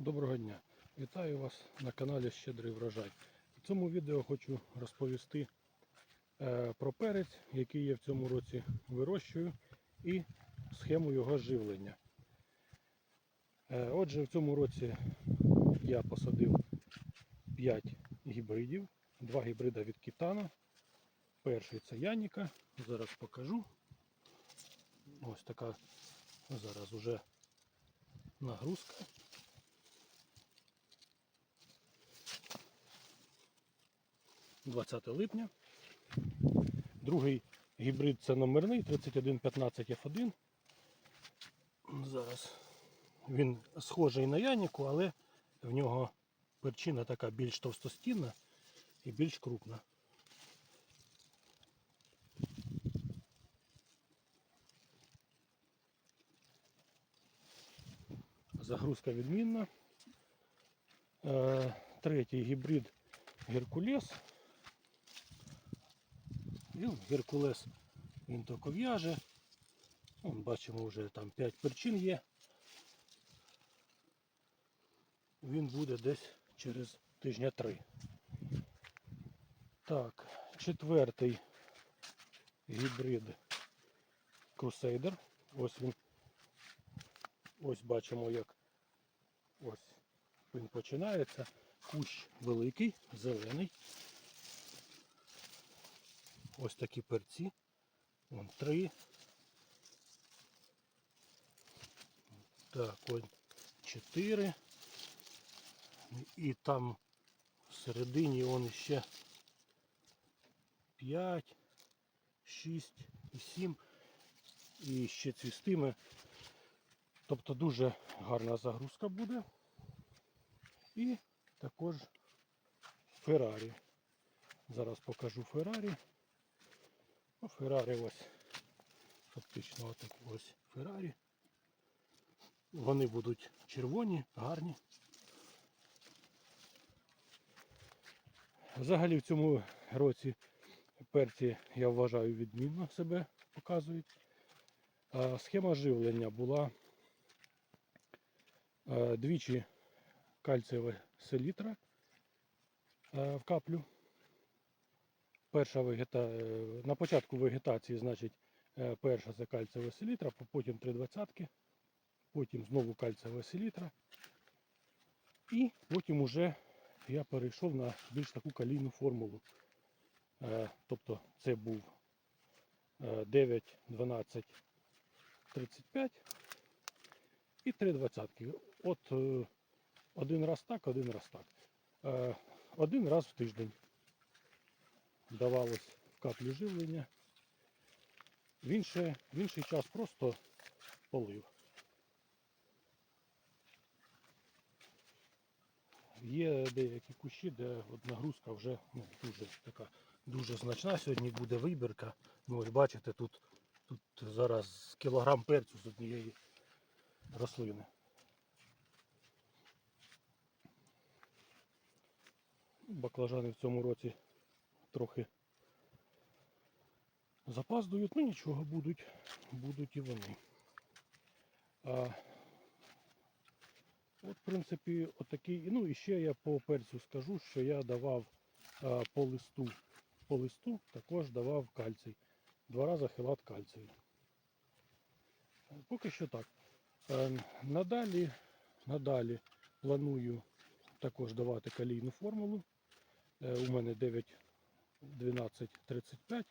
Доброго дня! Вітаю вас на каналі Щедрий врожай. В цьому відео хочу розповісти е, про перець, який я в цьому році вирощую, і схему його живлення. Е, Отже, в цьому році я посадив 5 гібридів, два гібрида від Кітана. Перший це Яніка. Зараз покажу. Ось така зараз уже нагрузка. – 20 липня. Другий гібрид це номерний 3115 F1. Зараз він схожий на Яніку, але в нього перчина така більш товстостінна і більш крупна. Загрузка відмінна. Е, Третій гібрид Геркулес. І Геркулес він тільки в'яже. Бачимо, вже там 5 перчин є. Він буде десь через тижня три. Так, четвертий гібрид Crusader. Ось він. Ось бачимо, як ось він починається. Кущ великий, зелений. Ось такі перці. Вон три. Так, ось чотири. І там всередині он ще 5, 6 і 7. І ще цвістиме. Тобто дуже гарна загрузка буде. І також Феррарі. Зараз покажу Феррарі. Ну, Феррарі ось фактично отакі ось Феррарі. Вони будуть червоні, гарні. Взагалі в цьому році перці, я вважаю, відмінно себе показують. Схема живлення була е, двічі кальцієва селітра е, в каплю. Перша вегета... е, На початку вегетації, значить, е, перша це кальцієва селітра, потім три двадцятки, потім знову кальцієва селітра. І потім уже я перейшов на більш таку калійну формулу. Е, Тобто це був е, 9, 12, 35 і 3 двадцятки. От один раз так, один раз так. Один раз в тиждень давалось в каплю живлення. В, інше, в інший час просто полив. Є деякі кущі, де от нагрузка вже ну, дуже така дуже значна. Сьогодні буде вибірка. Ну, ось бачите, тут, тут зараз кілограм перцю з однієї рослини. Баклажани в цьому році трохи запаздують, ну нічого будуть, будуть і вони. А, От, в принципі, отакий. Ну і ще я по перцю скажу, що я давав а, по листу. По листу також давав кальцій. Два рази хилат кальцію. Поки що так. Е, Надалі, надалі планую також давати калійну формулу. Е, У мене 9, 12, 35.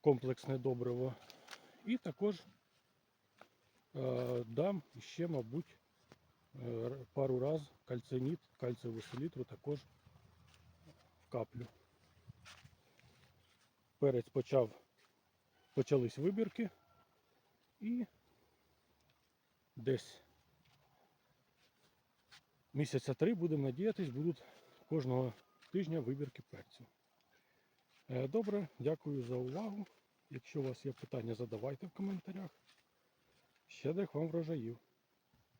Комплексне добриво. І також Е, дам ще, мабуть, е, пару раз кальциніт, кальцієву селітру також в каплю. Перець почав, почались вибірки і десь місяця три будемо надіятись, будуть кожного тижня вибірки перцю. Е, Добре, дякую за увагу. Якщо у вас є питання, задавайте в коментарях. Щедрих вам врожаїв.